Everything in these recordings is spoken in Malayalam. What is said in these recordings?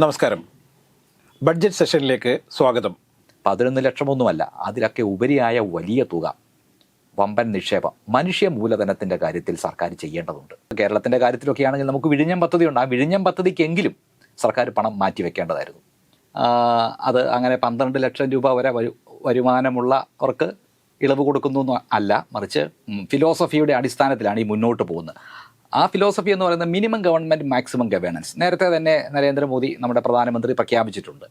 നമസ്കാരം. ബഡ്ജറ്റ് സെഷനിലേക്ക് സ്വാഗതം. പതിനൊന്ന് ലക്ഷമൊന്നുമല്ല അതിലൊക്കെ ഉപരിയായ വലിയ തുക. വമ്പൻ നിക്ഷേപം മനുഷ്യ മൂലധനത്തിന്റെ കാര്യത്തിൽ സർക്കാർ ചെയ്യേണ്ടതുണ്ട്. കേരളത്തിന്റെ കാര്യത്തിലൊക്കെയാണെങ്കിൽ നമുക്ക് വിഴിഞ്ഞം പദ്ധതി ഉണ്ട്. ആ വിഴിഞ്ഞം പദ്ധതിക്കെങ്കിലും സർക്കാർ പണം മാറ്റിവെക്കേണ്ടതായിരുന്നു. അത് അങ്ങനെ പന്ത്രണ്ട് ലക്ഷം രൂപ വരെ വരു വരുമാനമുള്ളവർക്ക് ഇളവ് കൊടുക്കുന്നു അല്ല മറിച്ച് ഫിലോസഫിയുടെ അടിസ്ഥാനത്തിലാണ് ഈ മുന്നോട്ട് പോകുന്നത്. ആ ഫിലോസഫി എന്ന് പറയുന്നത് മിനിമം ഗവൺമെന്റ് മാക്സിമം ഗവേണൻസ് നേരത്തെ തന്നെ നരേന്ദ്രമോദി നമ്മുടെ പ്രധാനമന്ത്രി പ്രഖ്യാപിച്ചിട്ടുണ്ട്.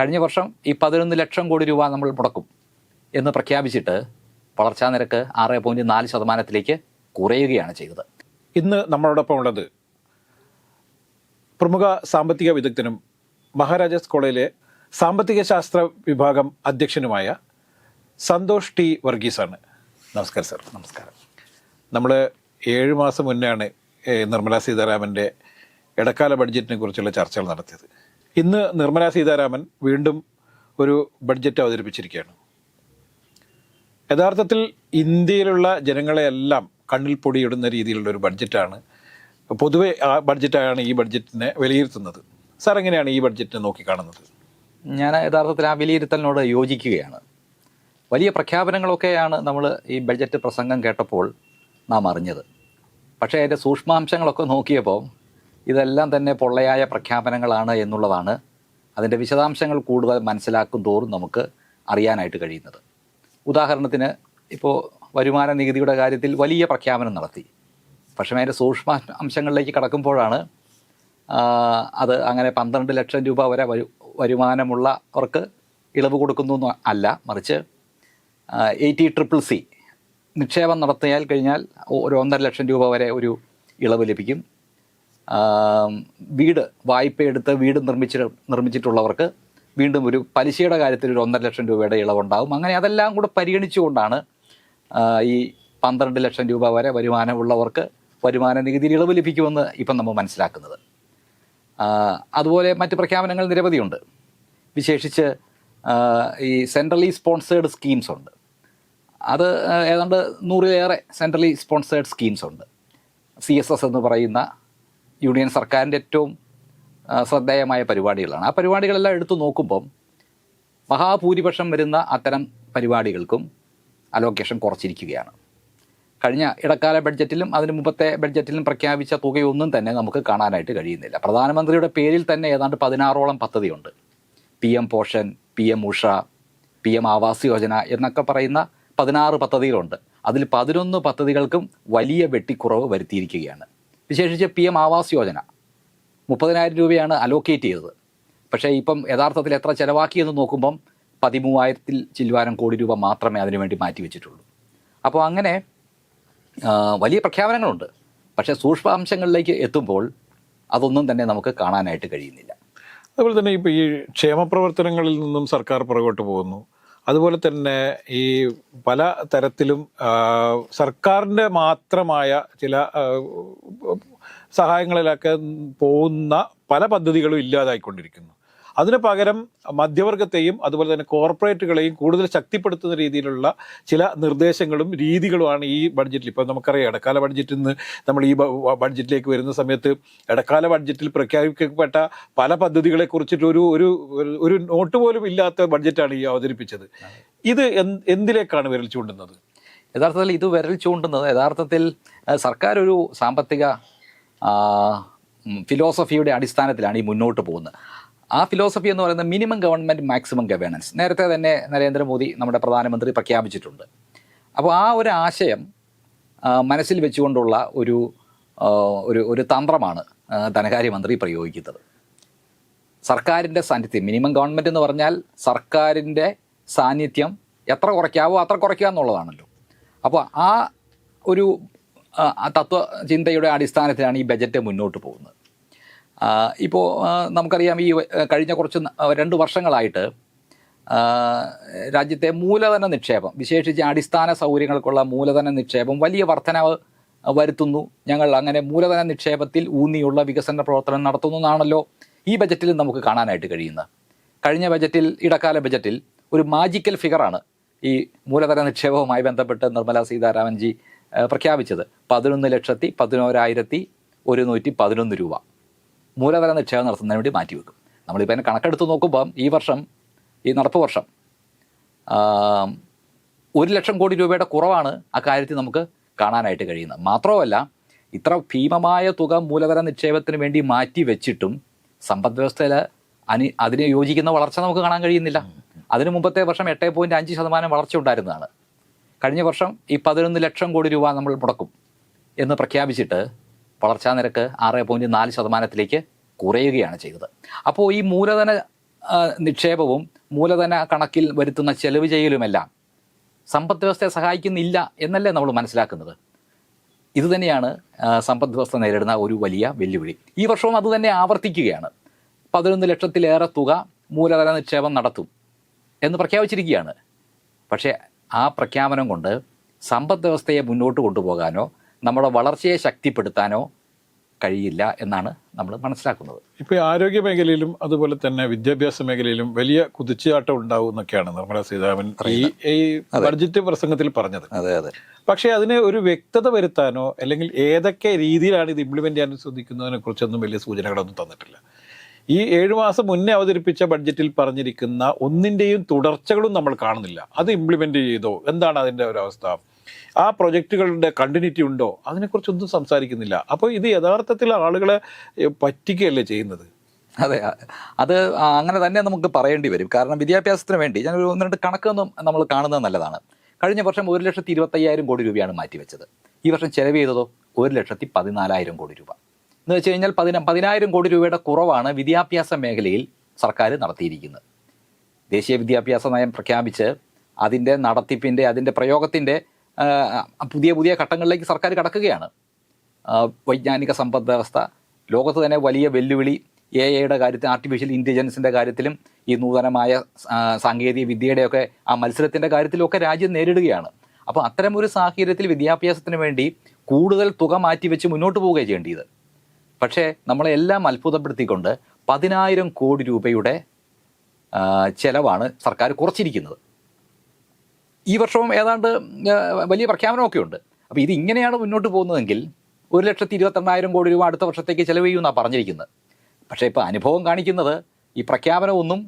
കഴിഞ്ഞ വർഷം ഈ പതിനൊന്ന് ലക്ഷം കോടി രൂപ നമ്മൾ മുടക്കും എന്ന് പ്രഖ്യാപിച്ചിട്ട് വളർച്ചാ നിരക്ക് ആറ് പോയിന്റ് നാല് ശതമാനത്തിലേക്ക് കുറയുകയാണ് ചെയ്തത്. ഇന്ന് നമ്മളോടൊപ്പം ഉള്ളത് പ്രമുഖ സാമ്പത്തിക വിദഗ്ധനും മഹാരാജാസ് കോളേജിലെ സാമ്പത്തിക ശാസ്ത്ര വിഭാഗം അധ്യക്ഷനുമായ സന്തോഷ് ടി വർഗീസാണ്. നമസ്കാരം സർ. നമസ്കാരം. നമ്മൾ ഏഴ് മാസം മുന്നെയാണ് നിർമ്മലാ സീതാരാമന്റെ ഇടക്കാല ബഡ്ജറ്റിനെ കുറിച്ചുള്ള ചർച്ചകൾ നടത്തിയത്. ഇന്ന് നിർമ്മലാ സീതാരാമൻ വീണ്ടും ഒരു ബഡ്ജറ്റ് അവതരിപ്പിച്ചിരിക്കുകയാണ്. യഥാർത്ഥത്തിൽ ഇന്ത്യയിലുള്ള ജനങ്ങളെയെല്ലാം കണ്ണിൽ പൊടിയിടുന്ന രീതിയിലുള്ള ഒരു ബഡ്ജറ്റാണ്. പൊതുവെ ആ ബഡ്ജറ്റാണ് ഈ ബഡ്ജറ്റിനെ വിലയിരുത്തുന്നത്. സാർ എങ്ങനെയാണ് ഈ ബഡ്ജറ്റിനെ നോക്കിക്കാണുന്നത്? ഞാൻ യഥാർത്ഥത്തിൽ ആ വിലയിരുത്തലിനോട് യോജിക്കുകയാണ്. വലിയ പ്രഖ്യാപനങ്ങളൊക്കെയാണ് നമ്മൾ ഈ ബഡ്ജറ്റ് പ്രസംഗം കേട്ടപ്പോൾ നാം അറിഞ്ഞത്. പക്ഷേ അതിന്റെ സൂക്ഷ്മാംശങ്ങളൊക്കെ നോക്കിയപ്പോൾ ഇതെല്ലാം തന്നെ പൊള്ളയായ പ്രഖ്യാപനങ്ങളാണ് എന്നുള്ളതാണ് അതിന്റെ വിശദാംശങ്ങൾ കൂടുതൽ മനസ്സിലാക്കും തോറും നമുക്ക് അറിയാനായിട്ട് കഴിയുന്നത്. ഉദാഹരണത്തിന് ഇപ്പോൾ വരുമാന നികുതിയുടെ കാര്യത്തിൽ വലിയ പ്രഖ്യാപനം നടത്തി. പക്ഷേ അതിന്റെ സൂക്ഷ്മ അംശങ്ങളിലേക്ക് കടക്കുമ്പോഴാണ് അത് അങ്ങനെ പന്ത്രണ്ട് ലക്ഷം രൂപ വരെ വരു വരുമാനമുള്ളവർക്ക് ഇളവ് കൊടുക്കുന്നു അല്ല മറിച്ച് എയ്റ്റി ട്രിപ്പിൾ സി നിക്ഷേപം നടത്തിയാൽ കഴിഞ്ഞാൽ ഒരു ഒന്നര ലക്ഷം രൂപ വരെ ഒരു ഇളവ് ലഭിക്കും. വീട് വായ്പ എടുത്ത് വീട് നിർമ്മിച്ച് നിർമ്മിച്ചിട്ടുള്ളവർക്ക് വീണ്ടും ഒരു പലിശയുടെ കാര്യത്തിൽ ഒരു ഒന്നര ലക്ഷം രൂപയുടെ ഇളവുണ്ടാകും അങ്ങനെ അതെല്ലാം കൂടെ പരിഗണിച്ചുകൊണ്ടാണ് ഈ പന്ത്രണ്ട് ലക്ഷം രൂപ വരെ വരുമാനമുള്ളവർക്ക് വരുമാന നികുതിയിൽ ഇളവ് ലഭിക്കുമെന്ന് ഇപ്പം നമ്മൾ മനസ്സിലാക്കുന്നത്. അതുപോലെ മറ്റ് പ്രഖ്യാപനങ്ങൾ നിരവധിയുണ്ട്. വിശേഷിച്ച് ഈ സെൻട്രലി സ്പോൺസേഡ് സ്കീംസ് ഉണ്ട്. അത് ഏതാണ്ട് നൂറിലേറെ സെൻട്രലി സ്പോൺസേഡ് സ്കീംസ് ഉണ്ട്. സി എസ് എസ് എന്ന് പറയുന്ന യൂണിയൻ സർക്കാരിന്റെ ഏറ്റവും ശ്രദ്ധേയമായ പരിപാടികളാണ്. ആ പരിപാടികളെല്ലാം എടുത്തു നോക്കുമ്പം മഹാഭൂരിപക്ഷം വരുന്ന അത്തരം പരിപാടികൾക്കും അലോക്കേഷൻ കുറച്ചിരിക്കുകയാണ്. കഴിഞ്ഞ ഇടക്കാല ബഡ്ജറ്റിലും അതിന് മുമ്പത്തെ ബഡ്ജറ്റിലും പ്രഖ്യാപിച്ച തുകയൊന്നും തന്നെ നമുക്ക് കാണാനായിട്ട് കഴിയുന്നില്ല. പ്രധാനമന്ത്രിയുടെ പേരിൽ തന്നെ ഏതാണ്ട് പതിനാറോളം പദ്ധതിയുണ്ട്. P M Poshan P M Usha P M Awas Yojana എന്നൊക്കെ പറയുന്ന പതിനാറ് പദ്ധതികളുണ്ട്. അതിൽ പതിനൊന്ന് പദ്ധതികൾക്കും വലിയ വെട്ടിക്കുറവ് വരുത്തിയിരിക്കുകയാണ്. വിശേഷിച്ച് പി എം ആവാസ് യോജന. മുപ്പതിനായിരം രൂപയാണ് അലോക്കേറ്റ് ചെയ്തത്. പക്ഷേ ഇപ്പം യഥാർത്ഥത്തിൽ എത്ര ചിലവാക്കിയെന്ന് നോക്കുമ്പം പതിമൂവായിരത്തിൽ ചില്ലുവാരം കോടി രൂപ മാത്രമേ അതിനുവേണ്ടി മാറ്റിവെച്ചിട്ടുള്ളൂ. അപ്പോൾ അങ്ങനെ വലിയ പ്രഖ്യാപനങ്ങളുണ്ട്. പക്ഷേ സൂക്ഷ്മാംശങ്ങളിലേക്ക് എത്തുമ്പോൾ അതൊന്നും തന്നെ നമുക്ക് കാണാനായിട്ട് കഴിയുന്നില്ല. അതുപോലെ തന്നെ ഇപ്പോൾ ഈ ക്ഷേമപ്രവർത്തനങ്ങളിൽ നിന്നും സർക്കാർ പുറകോട്ട് പോകുന്നു. അതുപോലെ തന്നെ ഈ പല തരത്തിലും സർക്കാരിന്റെ മാത്രമായ ചില സഹായങ്ങളിലൊക്കെ പോകുന്ന പല പദ്ധതികളും ഇല്ലാതായിക്കൊണ്ടിരിക്കുന്നു. അതിന് പകരം മധ്യവർഗത്തെയും അതുപോലെ തന്നെ കോർപ്പറേറ്റുകളെയും കൂടുതൽ ശക്തിപ്പെടുത്തുന്ന രീതിയിലുള്ള ചില നിർദ്ദേശങ്ങളും രീതികളുമാണ് ഈ ബഡ്ജറ്റിൽ. ഇപ്പം നമുക്കറിയാം ഇടക്കാല ബഡ്ജറ്റിൽ നിന്ന് നമ്മൾ ഈ ബഡ്ജറ്റിലേക്ക് വരുന്ന സമയത്ത് ഇടക്കാല ബഡ്ജറ്റിൽ പ്രഖ്യാപിക്കപ്പെട്ട പല പദ്ധതികളെ കുറിച്ചിട്ട് ഒരു ഒരു ഒരു- ഒരു നോട്ട് പോലും ഇല്ലാത്ത ബഡ്ജറ്റാണ് ഈ അവതരിപ്പിച്ചത്. ഇത് എന്തിലേക്കാണ് വിരൽ ചൂണ്ടുന്നത്? യഥാർത്ഥത്തിൽ ഇത് വിരൽ ചൂണ്ടുന്നത് യഥാർത്ഥത്തിൽ സർക്കാർ ഒരു സാമ്പത്തിക ഫിലോസഫിയുടെ അടിസ്ഥാനത്തിലാണ് ഈ മുന്നോട്ട് പോകുന്നത്. ആ ഫിലോസഫി എന്ന് പറയുന്നത് മിനിമം ഗവൺമെന്റ് മാക്സിമം ഗവേണൻസ് നേരത്തെ തന്നെ നരേന്ദ്രമോദി നമ്മുടെ പ്രധാനമന്ത്രി പ്രഖ്യാപിച്ചിട്ടുണ്ട്. അപ്പോൾ ആ ഒരു ആശയം മനസ്സിൽ വെച്ചുകൊണ്ടുള്ള ഒരു ഒരു ഒരു തന്ത്രമാണ് ധനകാര്യമന്ത്രി പ്രയോഗിക്കുന്നത്. സർക്കാരിന്റെ സാന്നിധ്യം മിനിമം ഗവൺമെന്റ് എന്ന് പറഞ്ഞാൽ സർക്കാരിന്റെ സാന്നിധ്യം എത്ര കുറയ്ക്കാവോ അത്ര കുറയ്ക്കുക എന്നുള്ളതാണല്ലോ. അപ്പോൾ ആ ഒരു ആ, ആ തത്വ ചിന്തയുടെ അടിസ്ഥാനത്തിലാണ് ഈ ബജറ്റ് മുന്നോട്ട് പോകുന്നത്. ഇപ്പോൾ നമുക്കറിയാം ഈ കഴിഞ്ഞ കുറച്ച് രണ്ട് വർഷങ്ങളായിട്ട് രാജ്യത്തെ മൂലധന നിക്ഷേപം വിശേഷിച്ച് അടിസ്ഥാന സൗകര്യങ്ങൾക്കുള്ള മൂലധന നിക്ഷേപം വലിയ വർധനവ് വരുത്തുന്നു. ഞങ്ങൾ അങ്ങനെ മൂലധന നിക്ഷേപത്തിൽ ഊന്നിയുള്ള വികസന പ്രവർത്തനം നടത്തുന്നു എന്നാണല്ലോ ഈ ബജറ്റിൽ നമുക്ക് കാണാനായിട്ട് കഴിയുന്നത്. കഴിഞ്ഞ ബജറ്റിൽ ഇടക്കാല ബജറ്റിൽ ഒരു മാജിക്കൽ ഫിഗറാണ് ഈ മൂലധന നിക്ഷേപവുമായി ബന്ധപ്പെട്ട് നിർമ്മല സീതാരാമൻജി പ്രഖ്യാപിച്ചത്. പതിനൊന്ന് ലക്ഷത്തി പതിനോരായിരത്തി ഒരുന്നൂറ്റി പതിനൊന്ന് രൂപ. മൂലധന നിക്ഷേപം നടത്തുന്നതിന് വേണ്ടി മാറ്റിവെക്കും നമ്മളിപ്പോൾ അതിന് കണക്കെടുത്ത് നോക്കുമ്പം ഈ വർഷം ഈ നടപ്പ് വർഷം ഒരു ലക്ഷം കോടി രൂപയുടെ കുറവാണ് ആ കാര്യത്തിൽ നമുക്ക് കാണാനായിട്ട് കഴിയുന്നത്. മാത്രമല്ല ഇത്ര ഭീമമായ തുക മൂലധന നിക്ഷേപത്തിന് വേണ്ടി മാറ്റി വെച്ചിട്ടും സമ്പദ് വ്യവസ്ഥയിൽ അനി അതിനെ യോജിക്കുന്ന വളർച്ച നമുക്ക് കാണാൻ കഴിയുന്നില്ല. അതിന് മുമ്പത്തെ വർഷം എട്ട് പോയിന്റ് അഞ്ച് ശതമാനം വളർച്ച ഉണ്ടായിരുന്നതാണ്. കഴിഞ്ഞ വർഷം ഈ പതിനൊന്ന് ലക്ഷം കോടി രൂപ നമ്മൾ മുടക്കും എന്ന് പ്രഖ്യാപിച്ചിട്ട് വളർച്ചാ നിരക്ക് ആറ് പോയിന്റ് നാല് ശതമാനത്തിലേക്ക് കുറയുകയാണ് ചെയ്തത്. അപ്പോൾ ഈ മൂലധന നിക്ഷേപവും മൂലധന കണക്കിൽ വരുത്തുന്ന ചെലവ് ചെയ്യലുമെല്ലാം സമ്പദ് വ്യവസ്ഥയെ സഹായിക്കുന്നില്ല എന്നല്ലേ നമ്മൾ മനസ്സിലാക്കുന്നത്? ഇതുതന്നെയാണ് സമ്പദ് വ്യവസ്ഥ നേരിടുന്ന ഒരു വലിയ വെല്ലുവിളി. ഈ വർഷവും അതുതന്നെ ആവർത്തിക്കുകയാണ്. പതിനൊന്ന് ലക്ഷത്തിലേറെ തുക മൂലധന നിക്ഷേപം നടത്തും എന്ന് പ്രഖ്യാപിച്ചിരിക്കുകയാണ്. പക്ഷേ ആ പ്രഖ്യാപനം കൊണ്ട് സമ്പദ് വ്യവസ്ഥയെ മുന്നോട്ട് കൊണ്ടുപോകാനോ നമ്മുടെ വളർച്ചയെ ശക്തിപ്പെടുത്താനോ കഴിയില്ല എന്നാണ് നമ്മൾ മനസ്സിലാക്കുന്നത്. ഇപ്പോൾ ഈ ആരോഗ്യ മേഖലയിലും അതുപോലെ തന്നെ വിദ്യാഭ്യാസ മേഖലയിലും വലിയ കുതിച്ചുചാട്ടം ഉണ്ടാവും എന്നൊക്കെയാണ് നിർമ്മല സീതാരാമൻ ഈ ഈ ബഡ്ജറ്റ് പ്രസംഗത്തിൽ പറഞ്ഞത്. അതെ അതെ. പക്ഷേ അതിന് ഒരു വ്യക്തത വരുത്താനോ അല്ലെങ്കിൽ ഏതൊക്കെ രീതിയിലാണ് ഇത് ഇംപ്ലിമെന്റ് ചെയ്യാൻ ശ്രദ്ധിക്കുന്നതിനെ കുറിച്ചൊന്നും വലിയ സൂചനകളൊന്നും തന്നിട്ടില്ല. ഈ ഏഴു മാസം മുന്നേ അവതരിപ്പിച്ച ബഡ്ജറ്റിൽ പറഞ്ഞിരിക്കുന്ന ഒന്നിന്റെയും തുടർച്ചകളും നമ്മൾ കാണുന്നില്ല. അത് ഇംപ്ലിമെന്റ് ചെയ്തോ? എന്താണ് അതിന്റെ ഒരു അവസ്ഥ? ആ പ്രൊജക്റ്റുകളുടെ കണ്ടിന്യൂറ്റി ഉണ്ടോ? അതിനെക്കുറിച്ചൊന്നും സംസാരിക്കുന്നില്ല. അപ്പോൾ ഇത് യഥാർത്ഥത്തിൽ ആളുകളെ പറ്റിക്കുകയല്ലേ ചെയ്യുന്നത്? അതെ അത് അങ്ങനെ തന്നെ നമുക്ക് പറയേണ്ടി വരും. കാരണം വിദ്യാഭ്യാസത്തിന് വേണ്ടി ഞാൻ ഒരു ഒന്ന് രണ്ട് കണക്കൊന്നും നമ്മൾ കാണുന്നത് നല്ലതാണ്. കഴിഞ്ഞ വർഷം ഒരു ലക്ഷത്തി ഇരുപത്തയ്യായിരം കോടി രൂപയാണ് മാറ്റിവെച്ചത്. ഈ വർഷം ചെലവ് ചെയ്തതോ ഒരു ലക്ഷത്തി പതിനാലായിരം കോടി രൂപ. എന്ന് വെച്ച് കഴിഞ്ഞാൽ പതിന പതിനായിരം കോടി രൂപയുടെ കുറവാണ് വിദ്യാഭ്യാസ മേഖലയിൽ സർക്കാർ നടത്തിയിരിക്കുന്നത്. ദേശീയ വിദ്യാഭ്യാസ നയം പ്രഖ്യാപിച്ച് അതിന്റെ നടത്തിപ്പിന്റെ അതിന്റെ പ്രയോഗത്തിന്റെ പുതിയ പുതിയ ഘട്ടങ്ങളിലേക്ക് സർക്കാർ കടക്കുകയാണ്. വൈജ്ഞാനിക സമ്പദ് വ്യവസ്ഥ ലോകത്ത് തന്നെ വലിയ വെല്ലുവിളി എ ഐയുടെ കാര്യത്തിൽ ആർട്ടിഫിഷ്യൽ ഇന്റലിജൻസിന്റെ കാര്യത്തിലും ഈ നൂതനമായ സാങ്കേതിക വിദ്യയുടെയൊക്കെ ആ മത്സരത്തിന്റെ കാര്യത്തിലൊക്കെ രാജ്യം നേരിടുകയാണ്. അപ്പോൾ അത്തരം ഒരു സാഹചര്യത്തിൽ വിദ്യാഭ്യാസത്തിന് വേണ്ടി കൂടുതൽ തുക മാറ്റിവെച്ച് മുന്നോട്ട് പോവുകയാണ് ചെയ്യേണ്ടത് പക്ഷേ നമ്മളെല്ലാം അത്ഭുതപ്പെടുത്തിക്കൊണ്ട് പതിനായിരം കോടി രൂപയുടെ ചെലവാണ് സർക്കാർ കുറച്ചിരിക്കുന്നത്. ഈ വർഷവും ഏതാണ്ട് വലിയ പ്രഖ്യാപനമൊക്കെ ഉണ്ട്. അപ്പോൾ ഇത് ഇങ്ങനെയാണ് മുന്നോട്ട് പോകുന്നതെങ്കിൽ ഒരു ലക്ഷത്തി ഇരുപത്തെണ്ണായിരം കോടി രൂപ അടുത്ത വർഷത്തേക്ക് ചെലവ് ചെയ്യുമെന്നാണ് പറഞ്ഞിരിക്കുന്നത്. പക്ഷേ ഇപ്പോൾ അനുഭവം കാണിക്കുന്നത് ഈ പ്രഖ്യാപനമൊന്നും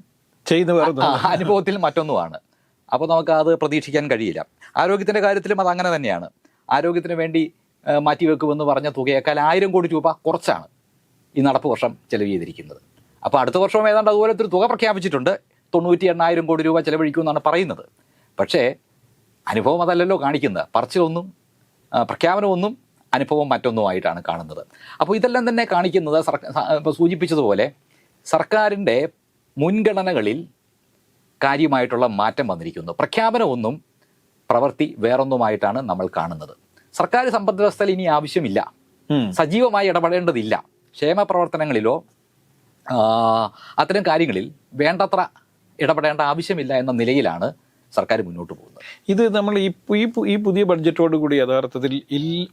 ചെയ്യുന്ന അനുഭവത്തിൽ മറ്റൊന്നുമാണ്. അപ്പോൾ നമുക്ക് അത് പ്രതീക്ഷിക്കാൻ കഴിയില്ല. ആരോഗ്യത്തിന്റെ കാര്യത്തിലും അത് അങ്ങനെ തന്നെയാണ്. ആരോഗ്യത്തിന് വേണ്ടി മാറ്റി മാറ്റിവെക്കുമെന്ന് പറഞ്ഞ തുകയേക്കാൾ ആയിരം കോടി രൂപ കുറച്ചാണ് ഈ നടപ്പ് വർഷം ചെലവ് ചെയ്തിരിക്കുന്നത്. അപ്പോൾ അടുത്ത വർഷം ഏതാണ്ട് അതുപോലത്തെ ഒരു തുക പ്രഖ്യാപിച്ചിട്ടുണ്ട്. തൊണ്ണൂറ്റി എണ്ണായിരം കോടി രൂപ ചെലവഴിക്കുമെന്നാണ് പറയുന്നത്. പക്ഷേ അനുഭവം അതല്ലല്ലോ കാണിക്കുന്നത്. പറച്ചിലൊന്നും പ്രഖ്യാപനമൊന്നും അനുഭവം മറ്റൊന്നുമായിട്ടാണ് കാണുന്നത്. അപ്പോൾ ഇതെല്ലാം തന്നെ കാണിക്കുന്നത് സർക്കാർ ഇപ്പോൾ സൂചിപ്പിച്ചതുപോലെ സർക്കാരിന്റെ മുൻഗണനകളിൽ കാര്യമായിട്ടുള്ള മാറ്റം വന്നിരിക്കുന്നു. പ്രഖ്യാപനമൊന്നും പ്രവൃത്തി വേറൊന്നുമായിട്ടാണ് നമ്മൾ കാണുന്നത്. സർക്കാർ സമ്പദ് വ്യവസ്ഥയിൽ ഇനി ആവശ്യമില്ല. സജീവമായി ഇടപെടേണ്ടതില്ല. ക്ഷേമ പ്രവർത്തനങ്ങളിലോ അത്തരം കാര്യങ്ങളിൽ വേണ്ടത്ര ഇടപെടേണ്ട ആവശ്യമില്ല എന്ന നിലയിലാണ് സർക്കാർ മുന്നോട്ട് പോകുന്നത്. ഇത് നമ്മൾ ഈ ഈ പുതിയ ബഡ്ജറ്റോട് കൂടി യഥാർത്ഥത്തിൽ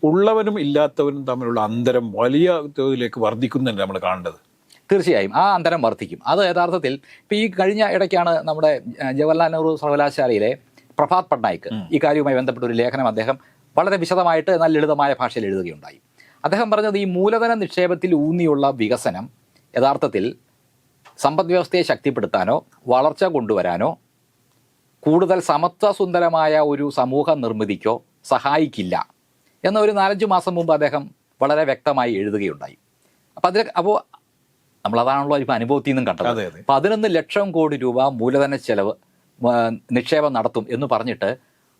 ഉള്ളവരും ഇല്ലാത്തവരും തമ്മിലുള്ള അന്തരം വലിയ തോതിലേക്ക് വർദ്ധിക്കുന്നുണ്ട് നമ്മൾ കാണേണ്ടത്. തീർച്ചയായും. ആ അന്തരം വർദ്ധിക്കും. അത് യഥാർത്ഥത്തിൽ ഇപ്പം ഈ കഴിഞ്ഞ ഇടയ്ക്കാണ് നമ്മുടെ ജവഹർലാൽ നെഹ്റു സർവകലാശാലയിലെ പ്രഭാത് പട്നായിക് ഈ കാര്യവുമായി ബന്ധപ്പെട്ട ഒരു ലേഖനം അദ്ദേഹം വളരെ വിശദമായിട്ട് നല്ല ലളിതമായ ഭാഷയിൽ എഴുതുകയുണ്ടായി. അദ്ദേഹം പറഞ്ഞത് ഈ മൂലധന നിക്ഷേപത്തിൽ ഊന്നിയുള്ള വികസനം യഥാർത്ഥത്തിൽ സമ്പദ് വ്യവസ്ഥയെ ശക്തിപ്പെടുത്താനോ വളർച്ച കൊണ്ടുവരാനോ കൂടുതൽ സമത്വസുന്ദരമായ ഒരു സമൂഹ നിർമ്മിതിക്കോ സഹായിക്കില്ല. എന്ന ഒരു നാലഞ്ച് മാസം മുമ്പ് അദ്ദേഹം വളരെ വ്യക്തമായി എഴുതുകയുണ്ടായി. അപ്പം അതിൽ അപ്പോൾ നമ്മളതാണല്ലോ ഇപ്പം അനുഭവത്തിൽ നിന്നും കണ്ടത്. പതിനൊന്ന് ലക്ഷം കോടി രൂപ മൂലധന ചെലവ് നിക്ഷേപം നടത്തും എന്ന് പറഞ്ഞിട്ട്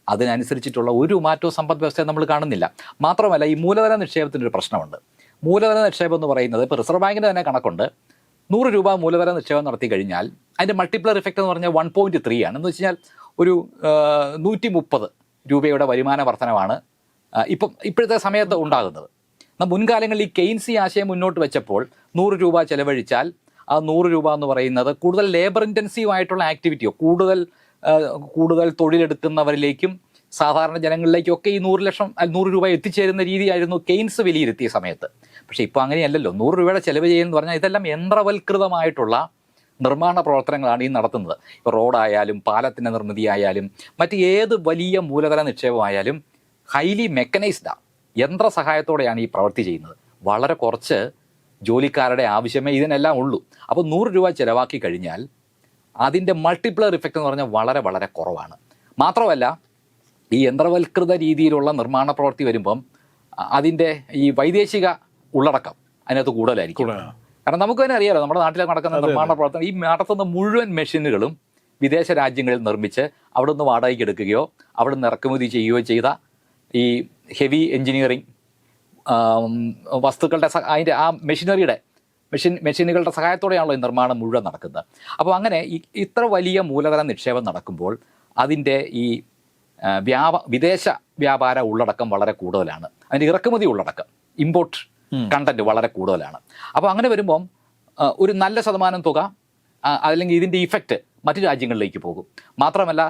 അതിനനുസരിച്ചിട്ടുള്ള ഒരു മാറ്റവും സമ്പദ് വ്യവസ്ഥയെ നമ്മൾ കാണുന്നില്ല. മാത്രമല്ല ഈ മൂലധന നിക്ഷേപത്തിന്റെ ഒരു പ്രശ്നമുണ്ട്. മൂലധന നിക്ഷേപം എന്ന് പറയുന്നത് ഇപ്പോൾ റിസർവ് ബാങ്കിന്റെ തന്നെ കണക്കുണ്ട്. നൂറ് രൂപ മൂലധന നിക്ഷേപം നടത്തി കഴിഞ്ഞാൽ അതിന്റെ മൾട്ടിപ്ലർ ഇഫക്റ്റ് എന്ന് പറഞ്ഞാൽ വൺ പോയിന്റ് ത്രീ ആണ്. എന്ന് വെച്ച് കഴിഞ്ഞാൽ ഒരു നൂറ്റി മുപ്പത് രൂപയുടെ വരുമാന വർധനമാണ് ഇപ്പം ഇപ്പോഴത്തെ സമയത്ത് ഉണ്ടാകുന്നത്. മുൻകാലങ്ങളിൽ ഈ കെയ്ൻസി ആശയം മുന്നോട്ട് വെച്ചപ്പോൾ നൂറ് രൂപ ചെലവഴിച്ചാൽ ആ നൂറ് രൂപ എന്ന് പറയുന്നത് കൂടുതൽ ലേബർ ഇന്റൻസീവ് ആയിട്ടുള്ള ആക്ടിവിറ്റിയോ കൂടുതൽ കൂടുതൽ തൊഴിലെടുക്കുന്നവരിലേക്കും സാധാരണ ജനങ്ങളിലേക്കൊക്കെ ഈ നൂറ് ലക്ഷം നൂറ് രൂപ എത്തിച്ചേരുന്ന രീതിയായിരുന്നു കെയ്ൻസ് വിലയിരുത്തിയ സമയത്ത്. പക്ഷേ ഇപ്പോൾ അങ്ങനെയല്ലല്ലോ. നൂറ് രൂപയുടെ ചെലവ് ചെയ്യുമെന്ന് പറഞ്ഞാൽ ഇതെല്ലാം യന്ത്രവൽകൃതമായിട്ടുള്ള നിർമ്മാണ പ്രവർത്തനങ്ങളാണ് ഈ നടത്തുന്നത്. ഇപ്പോൾ റോഡായാലും പാലത്തിന്റെ നിർമ്മിതിയായാലും മറ്റ് ഏത് വലിയ മൂലധന നിക്ഷേപമായാലും ഹൈലി മെക്കനൈസ്ഡാണ് യന്ത്ര സഹായത്തോടെയാണ് ഈ പ്രവൃത്തി ചെയ്യുന്നത്. വളരെ കുറച്ച് ജോലിക്കാരുടെ ആവശ്യമേ ഇതിനെല്ലാം ഉള്ളൂ. അപ്പോൾ നൂറ് രൂപ ചിലവാക്കി കഴിഞ്ഞാൽ അതിന്റെ മൾട്ടിപ്ലർ ഇഫക്റ്റ് എന്ന് പറഞ്ഞാൽ വളരെ വളരെ കുറവാണ്. മാത്രമല്ല ഈ യന്ത്രവൽകൃത രീതിയിലുള്ള നിർമ്മാണ പ്രവൃത്തി വരുമ്പം അതിന്റെ ഈ വൈദേശിക ഉള്ളടക്കം അതിനകത്ത് കൂടുതലായിരിക്കും. കാരണം നമുക്ക് തന്നെ അറിയാലോ നമ്മുടെ നാട്ടിൽ നടക്കുന്ന നിർമ്മാണ പ്രവർത്തനം ഈ നടത്തുന്ന മുഴുവൻ മെഷീനുകളും വിദേശ രാജ്യങ്ങളിൽ നിർമ്മിച്ച് അവിടെ നിന്ന് വാടകയ്ക്ക് എടുക്കുകയോ അവിടെ നിന്ന് ഇറക്കുമതി ചെയ്യുകയോ ചെയ്ത ഈ ഹെവി എഞ്ചിനീയറിംഗ് വസ്തുക്കളുടെ അതിന്റെ ആ മെഷീനറിയുടെ മെഷീൻ മെഷീനുകളുടെ സഹായത്തോടെയാണല്ലോ ഈ നിർമ്മാണം മുഴുവൻ നടക്കുന്നത്. അപ്പോൾ അങ്ങനെ ഇത്ര വലിയ മൂലധന നിക്ഷേപം നടക്കുമ്പോൾ അതിന്റെ ഈ വ്യാപ വിദേശ വ്യാപാര ഉള്ളടക്കം വളരെ കൂടുതലാണ്. അതിന്റെ ഇറക്കുമതി ഉള്ളടക്കം ഇമ്പോർട്ട് കണ്ടന്റ് വളരെ കൂടുതലാണ്. അപ്പോൾ അങ്ങനെ വരുമ്പം ഒരു നല്ല ശതമാനം തുക അല്ലെങ്കിൽ ഇതിന്റെ ഇഫക്റ്റ് മറ്റു രാജ്യങ്ങളിലേക്ക് പോകും. മാത്രമല്ല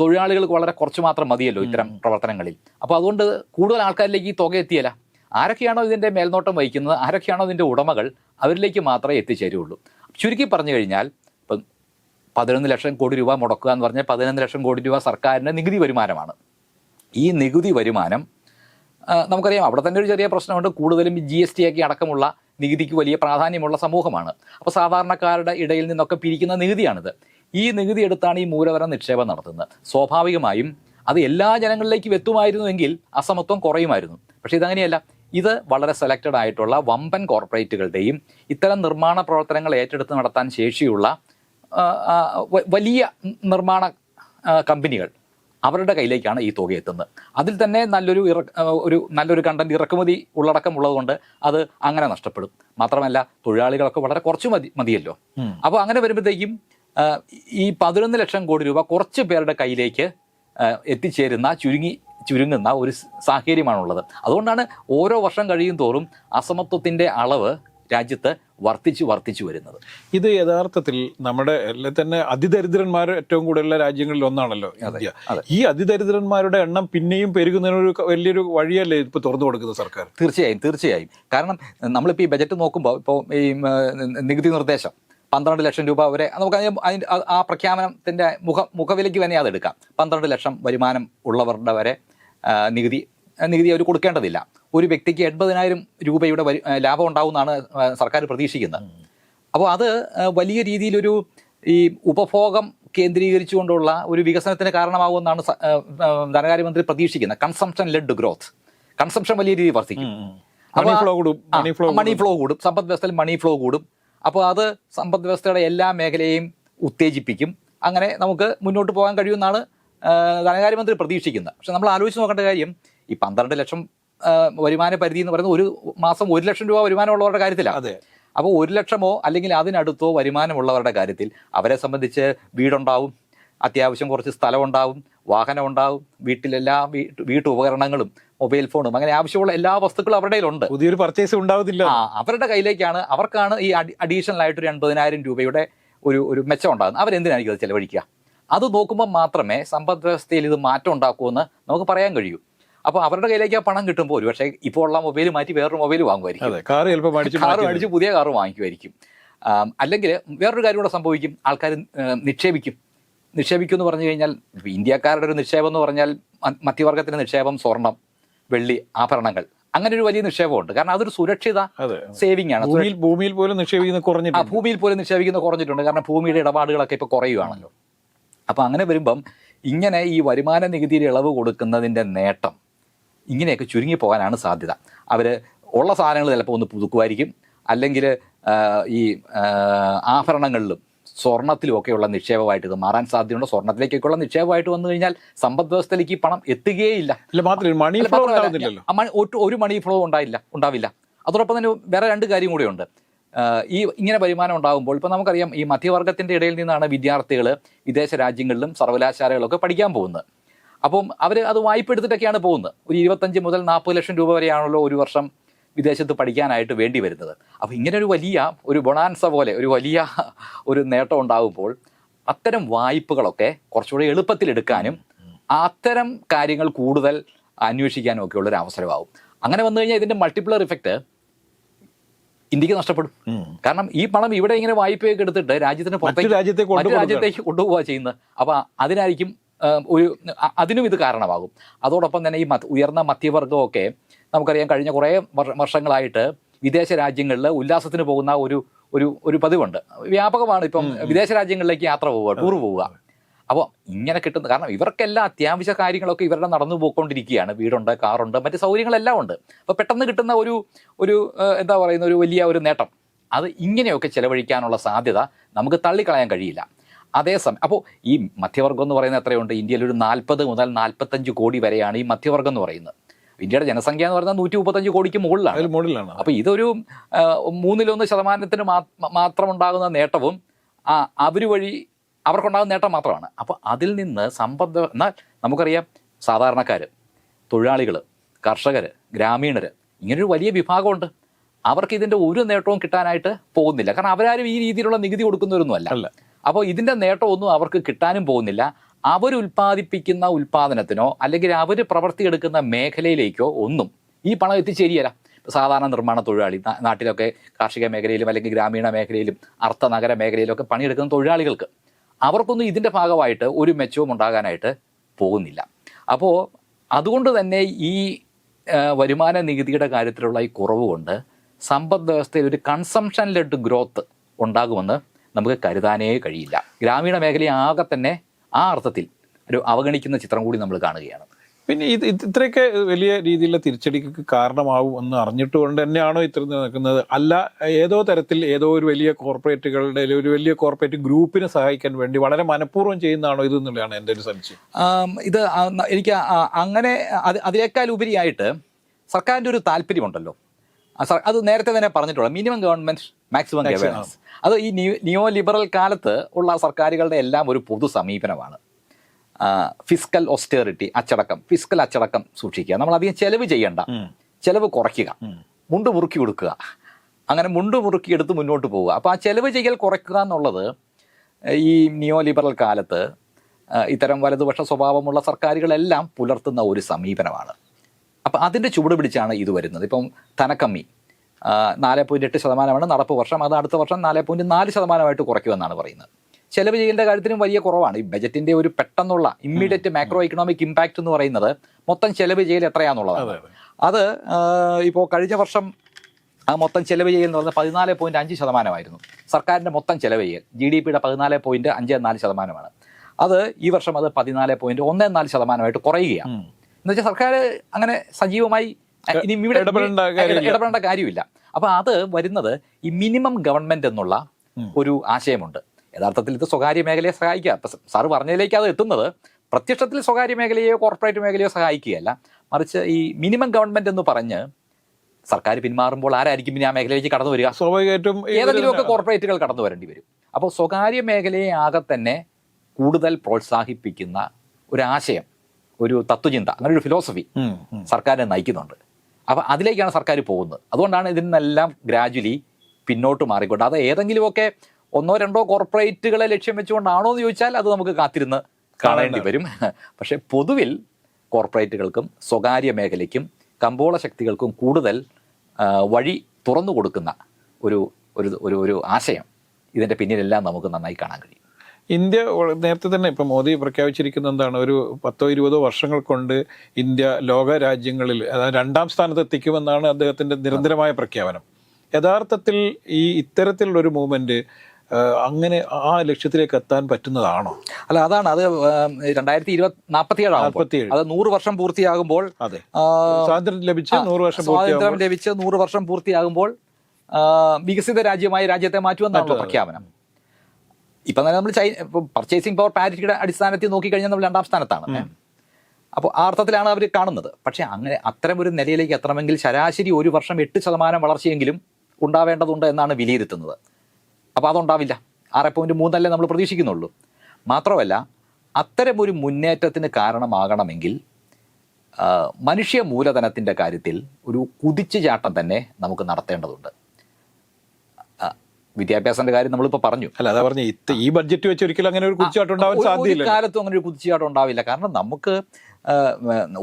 തൊഴിലാളികൾക്ക് വളരെ കുറച്ച് മാത്രം മതിയല്ലോ ഇത്തരം പ്രവർത്തനങ്ങളിൽ. അപ്പോൾ അതുകൊണ്ട് കൂടുതൽ ആൾക്കാരിലേക്ക് ഈ തുക എത്തിയല്ല. ആരൊക്കെയാണോ ഇതിന്റെ മേൽനോട്ടം വഹിക്കുന്നത് ആരൊക്കെയാണോ ഇതിന്റെ ഉടമകൾ അവരിലേക്ക് മാത്രമേ എത്തിച്ചേരുള്ളൂ. ചുരുക്കി പറഞ്ഞു കഴിഞ്ഞാൽ പതിനൊന്ന് ലക്ഷം കോടി രൂപ മുടക്കുക എന്ന് പറഞ്ഞാൽ പതിനൊന്ന് ലക്ഷം കോടി രൂപ സർക്കാരിന്റെ നികുതി വരുമാനമാണ്. ഈ നികുതി വരുമാനം നമുക്കറിയാം അവിടെ തന്നെ ഒരു ചെറിയ പ്രശ്നമുണ്ട്. കൂടുതലും ജി എസ് ടി ഒക്കെ അടക്കമുള്ള നികുതിക്ക് വലിയ പ്രാധാന്യമുള്ള സമൂഹമാണ്. അപ്പോൾ സാധാരണക്കാരുടെ ഇടയിൽ നിന്നൊക്കെ പിരിക്കുന്ന നികുതിയാണിത്. ഈ നികുതി എടുത്താണ് ഈ മൂലധന നിക്ഷേപം നടത്തുന്നത്. സ്വാഭാവികമായും അത് എല്ലാ ജനങ്ങളിലേക്കും എത്തുമായിരുന്നുവെങ്കിൽ അസമത്വം കുറയുമായിരുന്നു. പക്ഷേ ഇതങ്ങനെയല്ല. ഇത് വളരെ സെലക്റ്റഡ് ആയിട്ടുള്ള വമ്പൻ കോർപ്പറേറ്റുകളുടെയും ഇത്തരം നിർമ്മാണ പ്രവർത്തനങ്ങൾ ഏറ്റെടുത്ത് നടത്താൻ ശേഷിയുള്ള വലിയ നിർമ്മാണ കമ്പനികൾ അവരുടെ കയ്യിലേക്കാണ് ഈ തുക എത്തുന്നത്. അതിൽ തന്നെ നല്ലൊരു ഇറ ഒരു നല്ലൊരു കണ്ടന്റ് ഇറക്കുമതി ഉള്ളടക്കം ഉള്ളതുകൊണ്ട് അത് അങ്ങനെ നഷ്ടപ്പെടും. മാത്രമല്ല തൊഴിലാളികളൊക്കെ വളരെ കുറച്ച് മതി മതിയല്ലോ. അപ്പോൾ അങ്ങനെ വരുമ്പോഴത്തേക്കും ഈ പതിനൊന്ന് ലക്ഷം കോടി രൂപ കുറച്ച് പേരുടെ കയ്യിലേക്ക് എത്തിച്ചേരുന്ന ചുരുങ്ങി ചുരുങ്ങുന്ന ഒരു സാഹചര്യമാണുള്ളത്. അതുകൊണ്ടാണ് ഓരോ വർഷം കഴിയും തോറും അസമത്വത്തിന്റെ അളവ് രാജ്യത്ത് വർദ്ധിച്ചു വർദ്ധിച്ചു വരുന്നത്. ഇത് യഥാർത്ഥത്തിൽ നമ്മുടെ എല്ലാം തന്നെ അതിദരിദ്രന്മാർ ഏറ്റവും കൂടുതലുള്ള രാജ്യങ്ങളിൽ ഒന്നാണല്ലോ ഇന്ത്യ. ഈ അതിദരിദ്രന്മാരുടെ എണ്ണം പിന്നെയും പെരുകുന്നതിനൊരു വലിയൊരു വഴിയല്ലേ ഇപ്പൊ തുറന്നു കൊടുക്കുന്നത് സർക്കാർ? തീർച്ചയായും തീർച്ചയായും. കാരണം നമ്മളിപ്പോൾ ഈ ബജറ്റ് നോക്കുമ്പോൾ ഇപ്പോൾ ഈ നികുതി നിർദ്ദേശം പന്ത്രണ്ട് ലക്ഷം രൂപ വരെ നമുക്ക് അതിന്റെ ആ- പ്രഖ്യാപനത്തിന്റെ മുഖ മുഖവിലയ്ക്ക് തന്നെ അതെടുക്കാം പന്ത്രണ്ട് ലക്ഷം വരുമാനം ഉള്ളവരുടെ വരെ നികുതി നികുതി അവർ കൊടുക്കേണ്ടതില്ല. ഒരു വ്യക്തിക്ക് എൺപതിനായിരം രൂപയുടെ ലാഭം ഉണ്ടാവുമെന്നാണ് സർക്കാർ പ്രതീക്ഷിക്കുന്നത്. അപ്പോൾ അത് വലിയ രീതിയിലൊരു ഈ ഉപഭോഗം കേന്ദ്രീകരിച്ചുകൊണ്ടുള്ള ഒരു വികസനത്തിന് കാരണമാകുമെന്നാണ് ധനകാര്യമന്ത്രി പ്രതീക്ഷിക്കുന്നത്. Consumption lead growth. കൺസംഷൻ വലിയ രീതിയിൽ വർദ്ധിക്കും. മണി ഫ്ലോ കൂടും സമ്പദ് വ്യവസ്ഥയിൽ മണി ഫ്ലോ കൂടും. അപ്പോൾ അത് സമ്പദ് വ്യവസ്ഥയുടെ എല്ലാ മേഖലയെയും ഉത്തേജിപ്പിക്കും. അങ്ങനെ നമുക്ക് മുന്നോട്ട് പോകാൻ കഴിയുമെന്നാണ് ധനകാര്യമന്ത്രി പ്രതീക്ഷിക്കുന്നത്. പക്ഷെ നമ്മൾ ആലോചിച്ച് നോക്കേണ്ട കാര്യം ഈ പന്ത്രണ്ട് ലക്ഷം വരുമാന പരിധി എന്ന് പറയുന്നത് ഒരു മാസം ഒരു ലക്ഷം രൂപ വരുമാനമുള്ളവരുടെ കാര്യത്തിലാണ് അതെ. അപ്പോൾ ഒരു ലക്ഷമോ അല്ലെങ്കിൽ അതിനടുത്തോ വരുമാനമുള്ളവരുടെ കാര്യത്തിൽ അവരെ സംബന്ധിച്ച് വീടുണ്ടാവും അത്യാവശ്യം കുറച്ച് സ്ഥലമുണ്ടാവും വാഹനം ഉണ്ടാവും വീട്ടിലെല്ലാ വീട്ടു വീട്ടുപകരണങ്ങളും മൊബൈൽ ഫോണും അങ്ങനെ ആവശ്യമുള്ള എല്ലാ വസ്തുക്കളും അവരുടെ കയ്യിലുണ്ട്. പുതിയൊരു പർച്ചേസ് ഉണ്ടാവത്തില്ല. ആ അവരുടെ കയ്യിലേക്കാണ് അവർക്കാണ് ഈ അഡീഷണൽ ആയിട്ട് ഒരു എൺപതിനായിരം രൂപയുടെ ഒരു ഒരു മെച്ചം ഉണ്ടാകുന്നത്. അവരെന്തിനായിരിക്കും അത് ചെലവഴിക്കുക? അത് നോക്കുമ്പോൾ മാത്രമേ സമ്പദ് വ്യവസ്ഥയിൽ ഇത് മാറ്റം ഉണ്ടാക്കുമെന്ന് നമുക്ക് പറയാൻ കഴിയൂ. അപ്പോൾ അവരുടെ കയ്യിലേക്ക് ആ പണം കിട്ടുമ്പോൾ ഒരുപക്ഷെ ഇപ്പോൾ ഉള്ള മൊബൈൽ മാറ്റി വേറൊരു മൊബൈൽ വാങ്ങുമായിരിക്കും. മേടിച്ച് കാറ് പുതിയ കാർ വാങ്ങിക്കുമായിരിക്കും. അല്ലെങ്കിൽ വേറൊരു കാര്യം കൂടെ സംഭവിക്കും. ആൾക്കാർ നിക്ഷേപിക്കും. നിക്ഷേപിക്കും എന്ന് പറഞ്ഞു കഴിഞ്ഞാൽ ഇന്ത്യക്കാരുടെ ഒരു നിക്ഷേപം എന്ന് പറഞ്ഞാൽ മധ്യവർഗത്തിന്റെ മധ്യവർഗത്തിന്റെ നിക്ഷേപം സ്വർണം വെള്ളി ആഭരണങ്ങൾ. അങ്ങനെ ഒരു വലിയ നിക്ഷേപമുണ്ട്. കാരണം അതൊരു സുരക്ഷിത സേവിംഗ് സേവിങ് ആണ്. ഭൂമിയിൽ ഭൂമിയിൽ പോലും നിക്ഷേപിക്കുന്നത് ആ കുറഞ്ഞിട്ടുണ്ട് ഭൂമിയിൽ പോലും നിക്ഷേപിക്കുന്ന കുറഞ്ഞിട്ടുണ്ട്. കാരണം ഭൂമിയുടെ ഇടപാടുകളൊക്കെ ഇപ്പോൾ കുറയുകയാണല്ലോ അപ്പോൾ അങ്ങനെ വരുമ്പം ഇങ്ങനെ ഈ വരുമാന നികുതിയിൽ ഇളവ് കൊടുക്കുന്നതിന്റെ നേട്ടം ഇങ്ങനെയൊക്കെ ചുരുങ്ങി പോകാനാണ് സാധ്യത. അവർ ഉള്ള സാധനങ്ങൾ ചിലപ്പോൾ ഒന്ന് പുതുക്കുമായിരിക്കും. അല്ലെങ്കിൽ ഈ ആഭരണങ്ങളിലും സ്വർണത്തിലുമൊക്കെയുള്ള നിക്ഷേപമായിട്ട് ഇത് മാറാൻ സാധ്യതയുണ്ട്. സ്വർണത്തിലേക്കൊക്കെയുള്ള നിക്ഷേപമായിട്ട് വന്നു കഴിഞ്ഞാൽ സമ്പദ് വ്യവസ്ഥയിലേക്ക് ഈ പണം എത്തുകയേയില്ല. മണി ഒരു മണി ഫ്ലോ ഉണ്ടായില്ല ഉണ്ടാവില്ല. അതോടൊപ്പം തന്നെ വേറെ രണ്ട് കാര്യം കൂടിയുണ്ട്. ഈ ഇങ്ങനെ വരുമാനം ഉണ്ടാകുമ്പോൾ ഇപ്പം നമുക്കറിയാം ഈ മധ്യവർഗത്തിന്റെ ഇടയിൽ നിന്നാണ് വിദ്യാർത്ഥികൾ വിദേശ രാജ്യങ്ങളിലും സർവകലാശാലകളൊക്കെ പഠിക്കാൻ പോകുന്നത്. അപ്പം അവർ അത് വായ്പ എടുത്തിട്ടൊക്കെയാണ് പോകുന്നത്. ഒരു ഇരുപത്തഞ്ച് മുതൽ നാൽപ്പത് ലക്ഷം രൂപ വരെയാണല്ലോ ഒരു വർഷം വിദേശത്ത് പഠിക്കാനായിട്ട് വേണ്ടി വരുന്നത്. അപ്പോൾ ഇങ്ങനെ ഒരു വലിയ ഒരു ബൊണാൻസ പോലെ ഒരു വലിയ ഒരു നേട്ടം ഉണ്ടാകുമ്പോൾ അത്തരം വായ്പകളൊക്കെ കുറച്ചുകൂടി എളുപ്പത്തിൽ എടുക്കാനും അത്തരം കാര്യങ്ങൾ കൂടുതൽ അന്വേഷിക്കാനും ഒക്കെ ഉള്ളൊരു അവസരമാകും അങ്ങനെ വന്നു കഴിഞ്ഞാൽ ഇതിന്റെ മൾട്ടിപ്ലർ ഇഫക്റ്റ് ഇന്ത്യയ്ക്ക് നഷ്ടപ്പെടും. കാരണം ഈ പണം ഇവിടെ ഇങ്ങനെ വായ്പയൊക്കെ എടുത്തിട്ട് രാജ്യത്തിന് പുറത്തേക്ക് രാജ്യത്തേക്ക് കൊണ്ടുപോകുക കൊണ്ടുപോവുക ചെയ്യുന്നത്. അപ്പോൾ അതിനായിരിക്കും ഒരു അതിനും ഇത് കാരണമാകും. അതോടൊപ്പം തന്നെ ഈ ഉയർന്ന മധ്യവർഗമൊക്കെ നമുക്കറിയാം കഴിഞ്ഞ കുറേ വർഷങ്ങളായിട്ട് വിദേശ രാജ്യങ്ങളിൽ ഉല്ലാസത്തിന് പോകുന്ന ഒരു ഒരു ഒരു പതിവുണ്ട്. വ്യാപകമാണ് ഇപ്പം വിദേശ രാജ്യങ്ങളിലേക്ക് യാത്ര പോവുക ടൂർ പോവുക. അപ്പോൾ ഇങ്ങനെ കിട്ടുന്ന കാരണം ഇവർക്കെല്ലാം അത്യാവശ്യ കാര്യങ്ങളൊക്കെ ഇവരുടെ നടന്നു പോയിക്കൊണ്ടിരിക്കുകയാണ്. വീടുണ്ട് കാറുണ്ട് മറ്റ് സൗകര്യങ്ങളെല്ലാം ഉണ്ട്. അപ്പോൾ പെട്ടെന്ന് കിട്ടുന്ന ഒരു ഒരു എന്താ പറയുന്ന ഒരു വലിയ ഒരു നേട്ടം. അത് ഇങ്ങനെയൊക്കെ ചെലവഴിക്കാനുള്ള സാധ്യത നമുക്ക് തള്ളിക്കളയാൻ കഴിയില്ല. അതേസമയം അപ്പോൾ ഈ മധ്യവർഗം എന്ന് പറയുന്നത് എത്രയുണ്ട്? ഇന്ത്യയിൽ ഒരു നാൽപ്പത് മുതൽ നാൽപ്പത്തഞ്ച് കോടി വരെയാണ് ഈ മധ്യവർഗം എന്ന് പറയുന്നത്. ഇന്ത്യയുടെ ജനസംഖ്യ എന്ന് പറഞ്ഞാൽ നൂറ്റി മുപ്പത്തഞ്ച് കോടിക്ക് മുകളിലാണ്. മുകളിലാണ്. അപ്പോൾ ഇതൊരു മൂന്നിലൊന്ന് ശതമാനത്തിന് മാത്രം ഉണ്ടാകുന്ന നേട്ടവും ആ അവർ വഴി അവർക്കുണ്ടാകുന്ന നേട്ടം മാത്രമാണ്. അപ്പോൾ അതിൽ നിന്ന് സമ്പദ് എന്നാൽ നമുക്കറിയാം സാധാരണക്കാർ തൊഴിലാളികൾ കർഷകർ ഗ്രാമീണർ ഇങ്ങനൊരു വലിയ വിഭാഗമുണ്ട്. അവർക്ക് ഇതിന്റെ ഒരു നേട്ടവും കിട്ടാനായിട്ട് പോകുന്നില്ല. കാരണം അവരാരും ഈ രീതിയിലുള്ള നികുതി കൊടുക്കുന്നവരൊന്നും അല്ല. അല്ല. അപ്പോൾ ഇതിന്റെ നേട്ടമൊന്നും അവർക്ക് കിട്ടാനും പോകുന്നില്ല. അവർ ഉൽപ്പാദിപ്പിക്കുന്ന ഉൽപ്പാദനത്തിനോ അല്ലെങ്കിൽ അവർ പ്രവർത്തിയെടുക്കുന്ന മേഖലയിലേക്കോ ഒന്നും ഈ പണം എത്തിച്ചേരിയല്ല സാധാരണ നിർമ്മാണ തൊഴിലാളി നാട്ടിലൊക്കെ കാർഷിക മേഖലയിലും അല്ലെങ്കിൽ ഗ്രാമീണ മേഖലയിലും അർത്ഥ നഗര മേഖലയിലൊക്കെ പണിയെടുക്കുന്ന തൊഴിലാളികൾക്ക് അവർക്കൊന്നും ഇതിന്റെ ഭാഗമായിട്ട് ഒരു മെച്ചവും ഉണ്ടാകാനായിട്ട് പോകുന്നില്ല. അപ്പോൾ അതുകൊണ്ട് തന്നെ ഈ വരുമാന നികുതിയുടെ കാര്യത്തിലുള്ള ഈ കുറവ് കൊണ്ട് സമ്പദ് വ്യവസ്ഥയിൽ ഒരു കൺസംഷൻ ലെഡ് ഗ്രോത്ത് ഉണ്ടാകുമെന്ന് നമുക്ക് കരുതാനേ കഴിയില്ല. ഗ്രാമീണ മേഖലയെ ആകെ തന്നെ ആ അർത്ഥത്തിൽ ഒരു അവഗണിക്കുന്ന ചിത്രം കൂടി നമ്മൾ കാണുകയാണ്. പിന്നെ ഇത് ഇത് ഇത്രയൊക്കെ വലിയ രീതിയിലുള്ള തിരിച്ചടിക്ക് കാരണമാവും എന്ന് അറിഞ്ഞിട്ട് കൊണ്ട് തന്നെയാണോ ഇത്ര നിൽക്കുന്നത് അല്ല ഏതോ തരത്തിൽ ഏതോ ഒരു വലിയ കോർപ്പറേറ്റുകളുടെ അല്ലെങ്കിൽ ഒരു വലിയ കോർപ്പറേറ്റ് ഗ്രൂപ്പിനെ സഹായിക്കാൻ വേണ്ടി വളരെ മനഃപൂർവം ചെയ്യുന്നതാണോ ഇത് എന്നുള്ളതാണ് എന്റെ ഒരു സംശയം. ഇത് എനിക്ക് അങ്ങനെ അത് അതിനേക്കാൾ ഉപരിയായിട്ട് സർക്കാരിന്റെ ഒരു താല്പര്യമുണ്ടല്ലോ. സർ- അത് നേരത്തെ തന്നെ പറഞ്ഞിട്ടുള്ള മിനിമം ഗവൺമെന്റ് മാക്സിമം ഗവേണൻസ് അത് ഈ നിയോ ലിബറൽ കാലത്ത് ഉള്ള സർക്കാരുകളുടെ എല്ലാം ഒരു പൊതു സമീപനമാണ്. ഫിസ്ക്കൽ ഒസ്റ്റേറിറ്റി അച്ചടക്കം ഫിസ്ക്കൽ അച്ചടക്കം സൂക്ഷിക്കുക. നമ്മൾ അധികം ചെലവ് ചെയ്യണ്ട. ചെലവ് കുറയ്ക്കുക. മുണ്ട് മുറുക്കി കൊടുക്കുക. അങ്ങനെ മുണ്ട് മുറുക്കി എടുത്ത് മുന്നോട്ട് പോവുക. അപ്പോൾ ആ ചെലവ് ചെയ്യൽ കുറയ്ക്കുക എന്നുള്ളത് ഈ നിയോ ലിബറൽ കാലത്ത് ഇത്തരം വലതുപക്ഷ സ്വഭാവമുള്ള സർക്കാരുകളെല്ലാം പുലർത്തുന്ന ഒരു സമീപനമാണ്. അപ്പം അതിന്റെ ചുവട് പിടിച്ചാണ് ഇത് വരുന്നത്. ഇപ്പം ധനക്കമ്മി നാല് പോയിന്റ് എട്ട് ശതമാനമാണ് നടപ്പ് വർഷം. അത് അടുത്ത വർഷം നാല് പോയിന്റ് നാല് ശതമാനമായിട്ട് കുറയ്ക്കുമെന്നാണ് പറയുന്നത്. ചെലവ് ചെയ്യേണ്ട കാര്യത്തിനും വലിയ കുറവാണ്. ഈ ബജറ്റിന്റെ ഒരു പെട്ടെന്നുള്ള ഇമ്മീഡിയറ്റ് മാക്രോ ഇക്കണോമിക് ഇമ്പാക്റ്റ് എന്ന് പറയുന്നത് മൊത്തം ചെലവ് ചെയ്യൽ എത്രയാണെന്നുള്ളതാണ് അതെ, ഇപ്പോൾ കഴിഞ്ഞ വർഷം ആ മൊത്തം ചെലവ് ചെയ്യൽ എന്ന് പറഞ്ഞാൽ പതിനാല് പോയിന്റ് അഞ്ച് ശതമാനമായിരുന്നു. സർക്കാരിന്റെ മൊത്തം ചെലവ് ചെയ്യൽ ജി ഡി പിയുടെ പതിനാല് പോയിന്റ് അഞ്ച് നാല് ശതമാനമാണ്. അത് ഈ വർഷം അത് പതിനാല് പോയിന്റ് ഒന്ന് നാല് ശതമാനമായിട്ട് കുറയുകയാണ്. എന്നുവെച്ചാൽ സർക്കാർ അങ്ങനെ സജീവമായി ഇനി ഇവിടെ ഇടപെടേണ്ട കാര്യമില്ല. അപ്പൊ അത് വരുന്നത് ഈ മിനിമം ഗവൺമെന്റ് എന്നുള്ള ഒരു ആശയമുണ്ട്. യഥാർത്ഥത്തിൽ ഇത് സ്വകാര്യ മേഖലയെ സഹായിക്കുക. അപ്പം സാറ് പറഞ്ഞതിലേക്ക് അത് എത്തുന്നത് പ്രത്യക്ഷത്തിൽ സ്വകാര്യ മേഖലയെയോ കോർപ്പറേറ്റ് മേഖലയോ സഹായിക്കുകയല്ല. മറിച്ച് ഈ മിനിമം ഗവൺമെന്റ് എന്ന് പറഞ്ഞ് സർക്കാർ പിന്മാറുമ്പോൾ ആരായിരിക്കും പിന്നെ ആ മേഖലയിലേക്ക് കടന്നു വരിക? സ്വാഭാവികമായിട്ടും ഏതെങ്കിലുമൊക്കെ കോർപ്പറേറ്റുകൾ കടന്നു വരേണ്ടി വരും. അപ്പോൾ സ്വകാര്യ മേഖലയെ ആകെ തന്നെ കൂടുതൽ പ്രോത്സാഹിപ്പിക്കുന്ന ഒരാശയം ഒരു തത്വചിന്ത അങ്ങനെ ഒരു ഫിലോസഫി. സർക്കാരിനെ നയിക്കുന്നുണ്ട്. അപ്പൊ അതിലേക്കാണ് സർക്കാർ പോകുന്നത്. അതുകൊണ്ടാണ് ഇതിൽ നിന്നെല്ലാം ഗ്രാജുവലി പിന്നോട്ട് മാറിക്കൊണ്ട്. അത് ഏതെങ്കിലുമൊക്കെ ഒന്നോ രണ്ടോ കോർപ്പറേറ്റുകളെ ലക്ഷ്യം വെച്ചുകൊണ്ടാണോ എന്ന് ചോദിച്ചാൽ അത് നമുക്ക് കാത്തിരുന്ന് കാണേണ്ടി വരും. പക്ഷേ പൊതുവിൽ കോർപ്പറേറ്റുകൾക്കും സ്വകാര്യ മേഖലയ്ക്കും കമ്പോള ശക്തികൾക്കും കൂടുതൽ വഴി തുറന്നു കൊടുക്കുന്ന ഒരു ഒരു ഒരു ഒരു ആശയം ഇതിന്റെ പിന്നിലെല്ലാം നമുക്ക് നന്നായി കാണാൻ കഴിയും. ഇന്ത്യ നേരത്തെ തന്നെ ഇപ്പം മോദി പ്രഖ്യാപിച്ചിരിക്കുന്ന എന്താണ്? ഒരു പത്തോ ഇരുപതോ വർഷങ്ങൾ കൊണ്ട് ഇന്ത്യ ലോക രാജ്യങ്ങളിൽ അതായത് രണ്ടാം സ്ഥാനത്ത് എത്തിക്കുമെന്നാണ് അദ്ദേഹത്തിന്റെ നിരന്തരമായ പ്രഖ്യാപനം. യഥാർത്ഥത്തിൽ ഈ ഇത്തരത്തിലുള്ളൊരു മൂവ്മെന്റ് അങ്ങനെ ആ ലക്ഷ്യത്തിലേക്ക് എത്താൻ പറ്റുന്നതാണോ? അല്ല അതാണ്. അത് രണ്ടായിരത്തി ഇരുപത് നാൽപ്പത്തി ഏഴാകുമ്പോൾ നാൽപ്പത്തിയേഴ് അത് നൂറ് വർഷം പൂർത്തിയാകുമ്പോൾ അതെ. സ്വാതന്ത്ര്യം ലഭിച്ച് നൂറ് വർഷം സ്വാതന്ത്ര്യം പൂർത്തിയാകുമ്പോൾ ലഭിച്ച് നൂറ് വർഷം പൂർത്തിയാകുമ്പോൾ വികസിത രാജ്യമായി രാജ്യത്തെ മാറ്റുമെന്നാണല്ലോ പ്രഖ്യാപനം. ഇപ്പൊ തന്നെ നമ്മൾ ചൈന പർച്ചേസിംഗ് പവർ പാരിറ്റിയുടെ അടിസ്ഥാനത്തിൽ നോക്കിക്കഴിഞ്ഞാൽ നമ്മൾ രണ്ടാം സ്ഥാനത്താണ്. അപ്പോൾ ആ അർത്ഥത്തിലാണ് അവർ കാണുന്നത്. പക്ഷേ അങ്ങനെ അത്തരം ഒരു നിലയിലേക്ക് എത്തണമെങ്കിൽ ശരാശരി ഒരു വർഷം എട്ട് ശതമാനം വളർച്ചയെങ്കിലും ഉണ്ടാവേണ്ടതുണ്ട് എന്നാണ് വിലയിരുത്തുന്നത്. അപ്പോൾ അതുണ്ടാവില്ല. ആറ് പോയിന്റ് മൂന്നല്ലേ നമ്മൾ പ്രതീക്ഷിക്കുന്നുള്ളൂ. മാത്രമല്ല അത്തരം ഒരു മുന്നേറ്റത്തിന് കാരണമാകണമെങ്കിൽ മനുഷ്യ മൂലധനത്തിന്റെ കാര്യത്തിൽ ഒരു കുതിച്ചുചാട്ടം തന്നെ നമുക്ക് നടത്തേണ്ടതുണ്ട്. വിദ്യാഭ്യാസത്തിന്റെ കാര്യം നമ്മളിപ്പോൾ പറഞ്ഞു. അല്ല അതാ പറഞ്ഞു ഈ ബഡ്ജറ്റ് വെച്ച് ഒരിക്കലും അങ്ങനെ ഒരു കുതിച്ചാട്ടം ഉണ്ടാവാൻ സാധ്യത സാധ്യതയില്ല കാലത്തും അങ്ങനെ ഒരു കുതിച്ചാട്ടം ഉണ്ടാവില്ല. കാരണം നമുക്ക്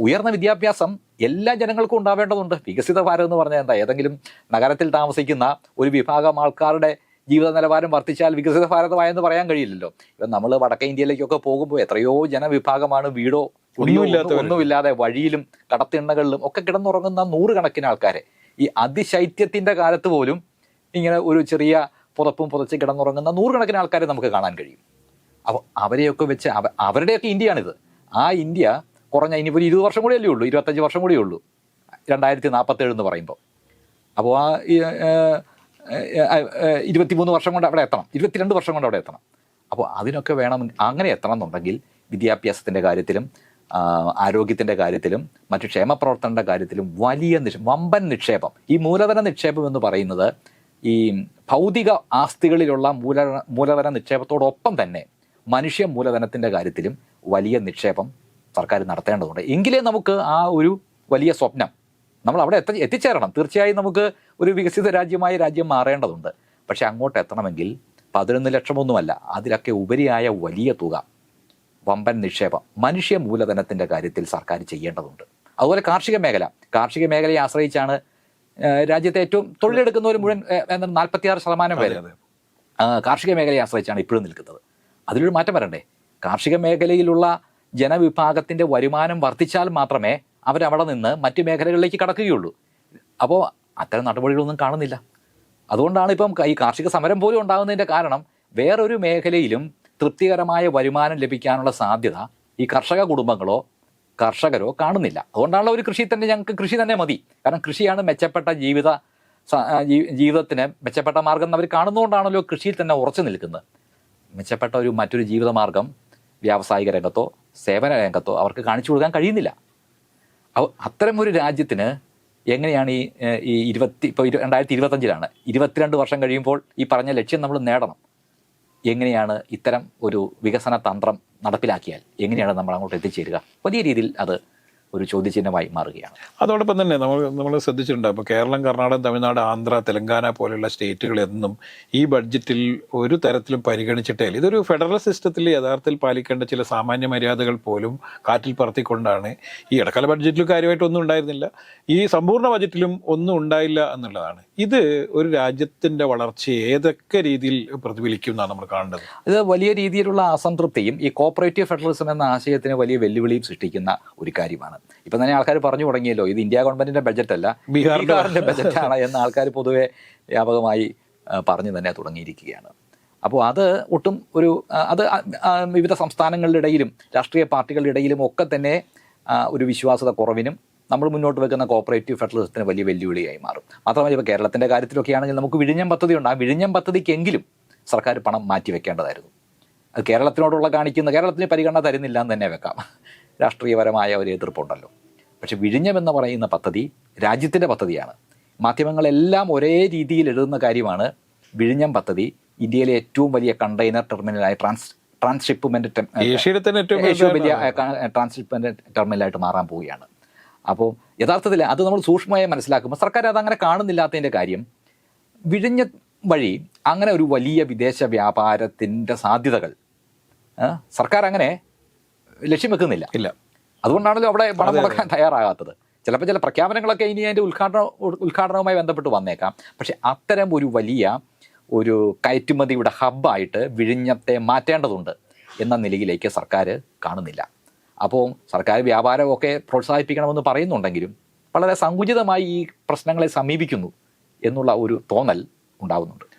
ഉയർന്ന വിദ്യാഭ്യാസം എല്ലാ ജനങ്ങൾക്കും ഉണ്ടാവേണ്ടതുണ്ട്. വികസിത ഭാരതം എന്ന് പറഞ്ഞാൽ എന്താ? ഏതെങ്കിലും നഗരത്തിൽ താമസിക്കുന്ന ഒരു വിഭാഗം ആൾക്കാരുടെ ജീവിത നിലവാരം വർദ്ധിച്ചാൽ വികസിത ഭാരതമായെന്ന് പറയാൻ കഴിയില്ലല്ലോ. ഇപ്പം നമ്മൾ വടക്കേ ഇന്ത്യയിലേക്കൊക്കെ പോകുമ്പോൾ എത്രയോ ജനവിഭാഗമാണ് വീടോ കുടിയോ ഒന്നുമില്ലാതെ വഴിയിലും കടത്തിണ്ണകളിലും ഒക്കെ കിടന്നുറങ്ങുന്ന നൂറുകണക്കിന് ആൾക്കാരെ. ഈ അതിശൈത്യത്തിന്റെ കാലത്ത് പോലും ഇങ്ങനെ ഒരു ചെറിയ പുതപ്പും പുതച്ച് കിടന്നുറങ്ങുന്ന നൂറുകണക്കിന് ആൾക്കാരെ നമുക്ക് കാണാൻ കഴിയും. അപ്പോൾ അവരെയൊക്കെ വെച്ച് അവ അവരുടെയൊക്കെ ഇന്ത്യയാണിത്. ആ ഇന്ത്യ കുറഞ്ഞ ഇനിയിപ്പോൾ ഒരു ഇരുപത് വർഷം കൂടിയല്ലേ ഉള്ളൂ ഇരുപത്തഞ്ച് വർഷം കൂടിയേ ഉള്ളൂ. രണ്ടായിരത്തി നാൽപ്പത്തേഴ് എന്ന് പറയുമ്പോൾ അപ്പോൾ ആ ഇരുപത്തിമൂന്ന് വർഷം കൊണ്ട് അവിടെ എത്തണം. ഇരുപത്തിരണ്ട് വർഷം കൊണ്ട് അവിടെ എത്തണം. അപ്പോൾ അതിനൊക്കെ വേണം അങ്ങനെ എത്തണം എന്നുണ്ടെങ്കിൽ വിദ്യാഭ്യാസത്തിന്റെ കാര്യത്തിലും ആരോഗ്യത്തിന്റെ കാര്യത്തിലും മറ്റ് ക്ഷേമപ്രവർത്തനങ്ങളുടെ കാര്യത്തിലും വലിയ നിക്ഷേപം വമ്പൻ നിക്ഷേപം. ഈ മൂലധന നിക്ഷേപം എന്ന് പറയുന്നത് ഈ ഭൗതിക ആസ്തികളിലുള്ള മൂല മൂലധന നിക്ഷേപത്തോടൊപ്പം തന്നെ മനുഷ്യ മൂലധനത്തിന്റെ കാര്യത്തിലും വലിയ നിക്ഷേപം സർക്കാർ നടത്തേണ്ടതുണ്ട്. എങ്കിലേ നമുക്ക് ആ ഒരു വലിയ സ്വപ്നം നമ്മൾ അവിടെ എത്തി എത്തിച്ചേരണം. തീർച്ചയായും നമുക്ക് ഒരു വികസിത രാജ്യമായ രാജ്യം മാറേണ്ടതുണ്ട്. പക്ഷേ അങ്ങോട്ട് എത്തണമെങ്കിൽ പതിനൊന്ന് ലക്ഷമൊന്നുമല്ല അതിലൊക്കെ ഉപരിയായ വലിയ തുക വമ്പൻ നിക്ഷേപം മനുഷ്യ മൂലധനത്തിന്റെ കാര്യത്തിൽ സർക്കാർ ചെയ്യേണ്ടതുണ്ട്. അതുപോലെ കാർഷിക മേഖല. കാർഷിക മേഖലയെ ആശ്രയിച്ചാണ് രാജ്യത്തെ ഏറ്റവും തൊഴിലെടുക്കുന്നവർ മുഴുവൻ നാൽപ്പത്തി ആറ് ശതമാനം പേര്. കാർഷിക മേഖലയെ ആശ്രയിച്ചാണ് ഇപ്പോഴും നിൽക്കുന്നത്. അതിലൊരു മാറ്റം വരണ്ടേ? കാർഷിക മേഖലയിലുള്ള ജനവിഭാഗത്തിന്റെ വരുമാനം വർദ്ധിച്ചാൽ മാത്രമേ അവരവിടെ നിന്ന് മറ്റു മേഖലകളിലേക്ക് കടക്കുകയുള്ളൂ. അപ്പോൾ അത്തരം നടപടികളൊന്നും കാണുന്നില്ല. അതുകൊണ്ടാണ് ഇപ്പം ഈ കാർഷിക സമരം പോലും ഉണ്ടാകുന്നതിന്റെ കാരണം വേറൊരു മേഖലയിലും തൃപ്തികരമായ വരുമാനം ലഭിക്കാനുള്ള സാധ്യത ഈ കർഷക കുടുംബങ്ങളോ കർഷകരോ കാണുന്നില്ല. അതുകൊണ്ടാണല്ലോ ഒരു കൃഷി തന്നെ ഞങ്ങൾക്ക് കൃഷി തന്നെ മതി. കാരണം കൃഷിയാണ് മെച്ചപ്പെട്ട ജീവിത ജീവിതത്തിന് മെച്ചപ്പെട്ട മാർഗം അവർ കാണുന്നതുകൊണ്ടാണല്ലോ കൃഷിയിൽ തന്നെ ഉറച്ചു നിൽക്കുന്നത്. മെച്ചപ്പെട്ട ഒരു മറ്റൊരു ജീവിതമാർഗം വ്യാവസായിക രംഗത്തോ സേവന രംഗത്തോ അവർക്ക് കാണിച്ചു കൊടുക്കാൻ കഴിയുന്നില്ല. അത്തരം ഒരു രാജ്യത്തിന് എങ്ങനെയാണ് ഈ ഈ ഇരുപത്തി ഇപ്പോൾ രണ്ടായിരത്തി ഇരുപത്തഞ്ചിലാണ്. ഇരുപത്തിരണ്ട് വർഷം കഴിയുമ്പോൾ ഈ പറഞ്ഞ ലക്ഷ്യം നമ്മൾ നേടണം. എങ്ങനെയാണ് ഇത്തരം ഒരു വികസന തന്ത്രം നടപ്പിലാക്കിയാൽ? എങ്ങനെയാണ് നമ്മൾ അങ്ങോട്ട് എത്തിച്ചേരുക? വലിയ രീതിയിൽ അത് ഒരു ചോദ്യചിഹ്നമായി മാറുകയാണ്. അതോടൊപ്പം തന്നെ നമ്മൾ നമ്മൾ ശ്രദ്ധിച്ചിട്ടുണ്ട്. അപ്പോൾ കേരളം കർണാടക തമിഴ്നാട് ആന്ധ്ര തെലങ്കാന പോലെയുള്ള സ്റ്റേറ്റുകൾ എന്നും ഈ ബഡ്ജറ്റിൽ ഒരു തരത്തിലും പരിഗണിച്ചിട്ടേ ഇതൊരു ഫെഡറൽ സിസ്റ്റത്തിൽ യഥാർത്ഥത്തിൽ പാലിക്കേണ്ട ചില സാമാന്യ മര്യാദകൾ പോലും കാറ്റിൽ പറത്തിക്കൊണ്ടാണ് ഈ ഇടക്കാല ബഡ്ജറ്റിൽ കാര്യമായിട്ടൊന്നും ഉണ്ടായിരുന്നില്ല. ഈ സമ്പൂർണ ബഡ്ജറ്റിലും ഒന്നും ഉണ്ടായില്ല എന്നുള്ളതാണ്. ഇത് ഒരു രാജ്യത്തിന്റെ വളർച്ചയെ ഏതൊക്കെ രീതിയിൽ പ്രതിഫലിക്കും എന്നാണ് നമ്മൾ കാണേണ്ടത്? ഇത് വലിയ രീതിയിലുള്ള അസംതൃപ്തിയും ഈ കോപ്പറേറ്റീവ് ഫെഡറലിസം എന്ന ആശയത്തിന് വലിയ വെല്ലുവിളിയും സൃഷ്ടിക്കുന്ന ഒരു കാര്യമാണ്. ഇപ്പം തന്നെ ആൾക്കാർ പറഞ്ഞു തുടങ്ങിയല്ലോ ഇത് ഇന്ത്യ ഗവൺമെന്റിന്റെ ബഡ്ജറ്റ് അല്ല ബീഹാറിന്റെ ബീഹാറിന്റെ ബഡ്ജറ്റാണ് എന്ന് ആൾക്കാർ പൊതുവെ വ്യാപകമായി പറഞ്ഞു തന്നെ തുടങ്ങിയിരിക്കുകയാണ്. അപ്പോൾ അത് ഒട്ടും ഒരു അത് വിവിധ സംസ്ഥാനങ്ങളുടെ ഇടയിലും രാഷ്ട്രീയ പാർട്ടികളുടെ ഇടയിലും ഒക്കെ തന്നെ ഒരു വിശ്വാസത കുറവിനും നമ്മൾ മുന്നോട്ട് വെക്കുന്ന കോപ്പറേറ്റീവ് ഫെഡറലിസത്തിന് വലിയ വെല്ലുവിളിയായി മാറും. മാത്രമല്ല ഇപ്പോൾ കേരളത്തിന്റെ കാര്യത്തിലൊക്കെ ആണെങ്കിൽ നമുക്ക് വിഴിഞ്ഞം പദ്ധതി ഉണ്ട്. ആ വിഴിഞ്ഞം പദ്ധതിക്കെങ്കിലും സർക്കാർ പണം മാറ്റി വെക്കേണ്ടതായിരുന്നു അത് കേരളത്തിനോടുള്ള കാണിക്കുന്ന കേരളത്തിന് പരിഗണന തരുന്നില്ല എന്ന് തന്നെ വെക്കാം. രാഷ്ട്രീയപരമായ ഒരു എതിർപ്പുണ്ടല്ലോ പക്ഷെ വിഴിഞ്ഞം എന്ന് പറയുന്ന പദ്ധതി രാജ്യത്തിന്റെ പദ്ധതിയാണ് മാധ്യമങ്ങളെല്ലാം ഒരേ രീതിയിൽ എഴുതുന്ന കാര്യമാണ് വിഴിഞ്ഞം പദ്ധതി ഇന്ത്യയിലെ ഏറ്റവും വലിയ കണ്ടെയ്നർ ടെർമിനലായ ട്രാൻസ് ട്രാൻസ്ഷിപ്മെന്റ് ഏഷ്യയിലെ തന്നെ ഏറ്റവും വലിയ. ട്രാൻസ്ഷിപ്മെന്റ് ടെർമിനലായിട്ട് മാറാൻ പോവുകയാണ് അപ്പോൾ യഥാർത്ഥത്തിൽ അത് നമ്മൾ സൂക്ഷ്മമായി മനസ്സിലാക്കുമ്പോൾ സർക്കാർ അത് അങ്ങനെ കാണുന്നില്ലാത്തതിന്റെ കാര്യം വിഴിഞ്ഞ വഴി അങ്ങനെ ഒരു വലിയ വിദേശ വ്യാപാരത്തിന്റെ സാധ്യതകൾ സർക്കാർ അങ്ങനെ ലക്ഷ്യം വെക്കുന്നില്ല. ഇല്ല. അതുകൊണ്ടാണല്ലോ അവിടെ പണം മുടക്കാൻ തയ്യാറാകാത്തത്. ചിലപ്പോൾ ചില പ്രഖ്യാപനങ്ങളൊക്കെ ഇനി അതിന്റെ ഉദ്ഘാടന ഉദ്ഘാടനവുമായി ബന്ധപ്പെട്ട് വന്നേക്കാം. പക്ഷേ അത്തരം ഒരു വലിയ ഒരു കയറ്റുമതിയുടെ ഹബ്ബായിട്ട് വിഴിഞ്ഞത്തെ മാറ്റേണ്ടതുണ്ട് എന്ന നിലയിലേക്ക് സർക്കാർ കാണുന്നില്ല. അപ്പോൾ സർക്കാർ വ്യാപാരമൊക്കെ പ്രോത്സാഹിപ്പിക്കണമെന്ന് പറയുന്നുണ്ടെങ്കിലും വളരെ സങ്കുചിതമായി ഈ പ്രശ്നങ്ങളെ സമീപിക്കുന്നു എന്നുള്ള ഒരു തോന്നൽ ഉണ്ടാകുന്നുണ്ട്